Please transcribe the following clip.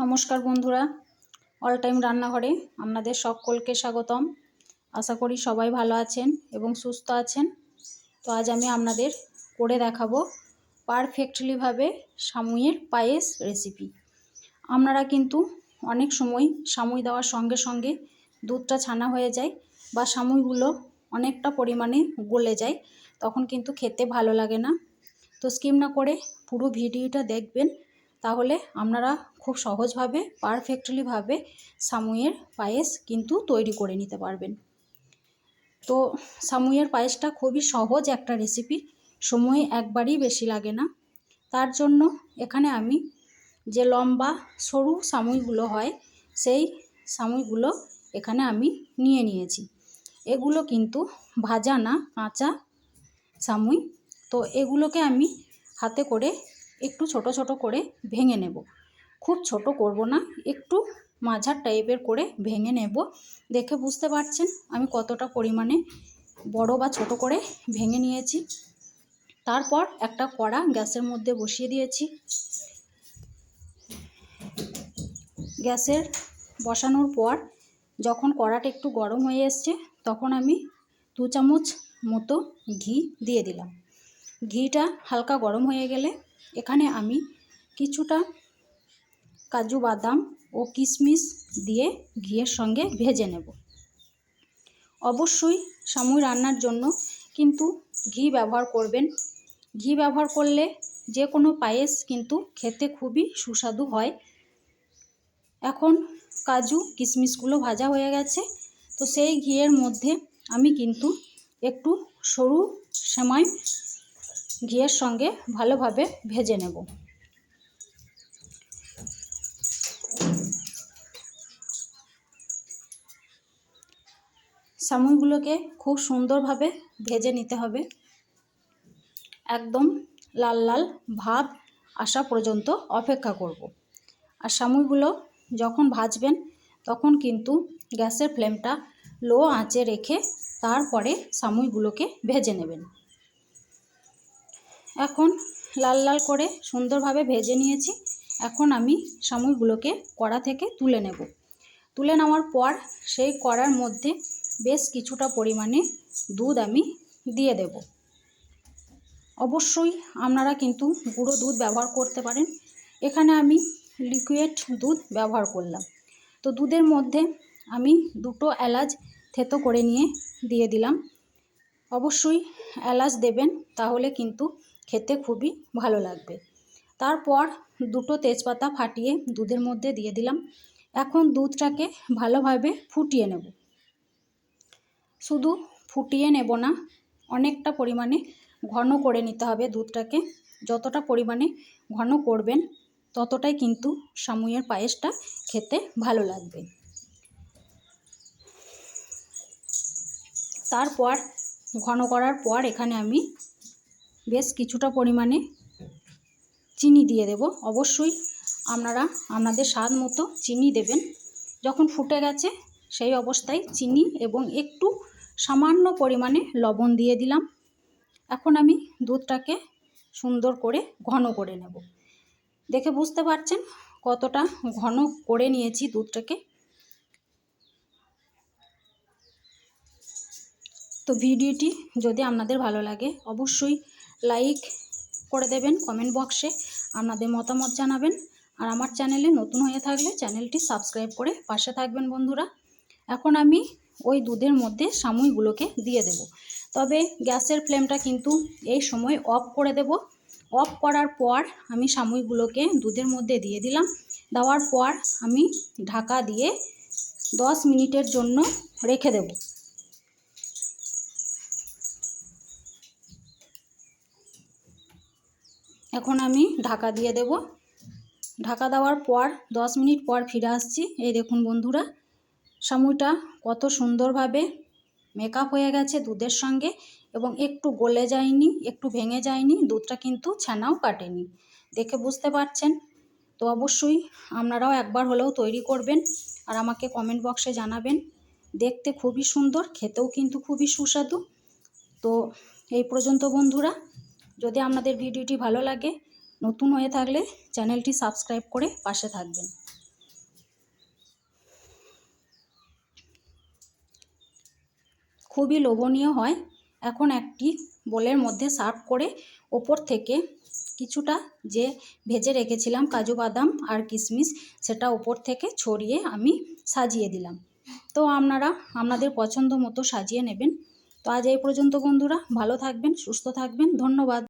নমস্কার বন্ধুরা। All time রান্নাঘরে আপনাদের সকলকে স্বাগতম। আশা করি সবাই ভালো আছেন এবং সুস্থ আছেন। তো আজ আমি আপনাদের করে দেখাবো পারফেক্টলিভাবে সামুয়ের পায়েস রেসিপি আপনারা কিন্তু অনেক সময় সামুই দেওয়ার সঙ্গে সঙ্গে দুধটা ছানা হয়ে যায় বা সামুইগুলো অনেকটা পরিমাণে গলে যায়, তখন কিন্তু খেতে ভালো লাগে না। তো স্কিম না করে পুরো ভিডিওটা দেখবেন, তাহলে আপনারা খুব সহজভাবে পারফেক্টলিভাবে সামুয়ের পায়েস কিন্তু তৈরি করে নিতে পারবেন। তো সামুয়ের পায়েসটা খুবই সহজ একটা রেসিপি সময় একবারই বেশি লাগে না। তার জন্য এখানে আমি যে লম্বা, সরু সামুইগুলো হয়, সেই সামুইগুলো এখানে আমি নিয়ে নিয়েছি। এগুলো কিন্তু ভাজা না, কাঁচা সামুই। তো এগুলোকে আমি হাতে করে একটু ছোট ছোট করে ভেঙে নেব। খুব ছোট করব না, একটু মাঝার টাইপের করে ভেঙে নেব। দেখে বুঝতে পারছেন, আমি কতটা পরিমাণে বড় বা ছোট করে ভেঙে নিয়েছি। তারপর একটা কড়া গ্যাসের মধ্যে বসিয়ে দিয়েছি। গ্যাসের বসানোর পর যখন কড়াটা একটু গরম হয়ে এসছে, তখন আমি দু চামচ মতো ঘি দিয়ে দিলাম। ঘিটা হালকা গরম হয়ে গেলে এখানে আমি কিছুটা কাজু বাদাম ও কিশমিশ দিয়ে ঘিয়ের সঙ্গে ভেজে নেব। অবশ্যই সামুই রান্নার জন্য কিন্তু ঘি ব্যবহার করবেন। ঘি ব্যবহার করলে যে কোনো পায়েস কিন্তু খেতে খুবই সুস্বাদু হয়। এখন কাজু, কিশমিশগুলো ভাজা হয়ে গেছে। তো সেই ঘিয়ের মধ্যে আমি কিন্তু একটু সরু সেমাই ঘিয়ের সঙ্গে ভালোভাবে ভেজে নেব। সামুইগুলোকে খুব সুন্দরভাবে ভেজে নিতে হবে। একদম লাল লাল ভাব আসা পর্যন্ত অপেক্ষা করব। আর সামুইগুলো যখন ভাজবেন, তখন কিন্তু গ্যাসের ফ্লেমটা লো আঁচে রেখে তারপরে সামুইগুলোকে ভেজে নেবেন। এখন লাল লাল করে সুন্দরভাবে ভেজে নিয়েছি। এখন আমি সামুইগুলোকে কড়া থেকে তুলে নেব। তুলে নেওয়ার পর সেই কড়ার মধ্যে বেশ কিছুটা পরিমাণে দুধ আমি দিয়ে দেব। অবশ্যই আপনারা কিন্তু গুঁড়ো দুধ ব্যবহার করতে পারেন। এখানে আমি লিকুইড দুধ ব্যবহার করলাম। তো দুধের মধ্যে আমি দুটো এলাচ থেতো করে নিয়ে দিয়ে দিলাম। অবশ্যই এলাচ দেবেন, তাহলে কিন্তু খেতে খুবই ভালো লাগবে। তারপর দুটো তেজপাতা ফাটিয়ে দুধের মধ্যে দিয়ে দিলাম। এখন দুধটাকে ভালোভাবে ফুটিয়ে নেব। শুধু ফুটিয়ে নেব না, অনেকটা পরিমাণে ঘন করে নিতে হবে দুধটাকে। যতটা পরিমাণে ঘন করবেন, ততটাই কিন্তু সামুইয়ের পায়েসটা খেতে ভালো লাগবে। তারপর, ঘন করার পর এখানে আমি বেশ কিছুটা পরিমাণে চিনি দিয়ে দেব। অবশ্যই আপনারা আপনাদের স্বাদ মতো চিনি দেবেন। যখন ফুটে গেছে, সেই অবস্থায় চিনি এবং একটু সামান্য পরিমাণে লবণ দিয়ে দিলাম। এখন আমি দুধটাকে সুন্দর করে ঘন করে নেব। দেখে বুঝতে পারছেন কতটা ঘন করে নিয়েছি দুধটাকে? তো ভিডিওটি যদি আপনাদের ভালো লাগে, অবশ্যই লাইক করে দেবেন, কমেন্ট বক্সে আপনাদের মতামত জানাবেন। আর আমার চ্যানেলে নতুন হয়ে থাকলে চ্যানেলটি সাবস্ক্রাইব করে পাশে থাকবেন বন্ধুরা। এখন আমি ওই দুধের মধ্যে সামুইগুলোকে দিয়ে দেব। তবে গ্যাসের ফ্লেমটা কিন্তু এই সময় অফ করে দেব। অফ করার পর আমি সামুইগুলোকে দুধের মধ্যে দিয়ে দিলাম। দেওয়ার পর আমি ঢাকা দিয়ে দশ মিনিটের জন্য রেখে দেব। এখন আমি ঢাকা দিয়ে দেব। ঢাকা দেওয়ার পর দশ মিনিট পর ফিরে আসছি। এই দেখুন বন্ধুরা সামুইটা কত সুন্দরভাবে মেকআপ হয়ে গেছে দুধের সঙ্গে এবং একটু গলে যায়নি, একটু ভেঙে যায়নি, দুধটা কিন্তু ছানাও কাটেনি। দেখে বুঝতে পারছেন? তো অবশ্যই আপনারাও একবার হলেও তৈরি করবেন আর আমাকে কমেন্ট বক্সে জানাবেন। দেখতে খুবই সুন্দর, খেতেও কিন্তু খুবই সুস্বাদু। তো এই পর্যন্ত বন্ধুরা, যদি আপনাদের ভিডিওটি ভালো লাগে, নতুন হয়ে থাকলে চ্যানেলটি সাবস্ক্রাইব করে পাশে থাকবেন। খুবই লোভনীয় হয়। এখন একটি বোলের মধ্যে সার্ভ করে ওপর থেকে কিছুটা যে ভেজে রেখেছিলাম কাজু বাদাম আর কিশমিশ, সেটা ওপর থেকে ছড়িয়ে আমি সাজিয়ে দিলাম। তো আপনারা, আপনাদের পছন্দ মতো সাজিয়ে নেবেন। তো আজ এই পর্যন্ত বন্ধুরা, ভালো থাকবেন, সুস্থ থাকবেন, ধন্যবাদ।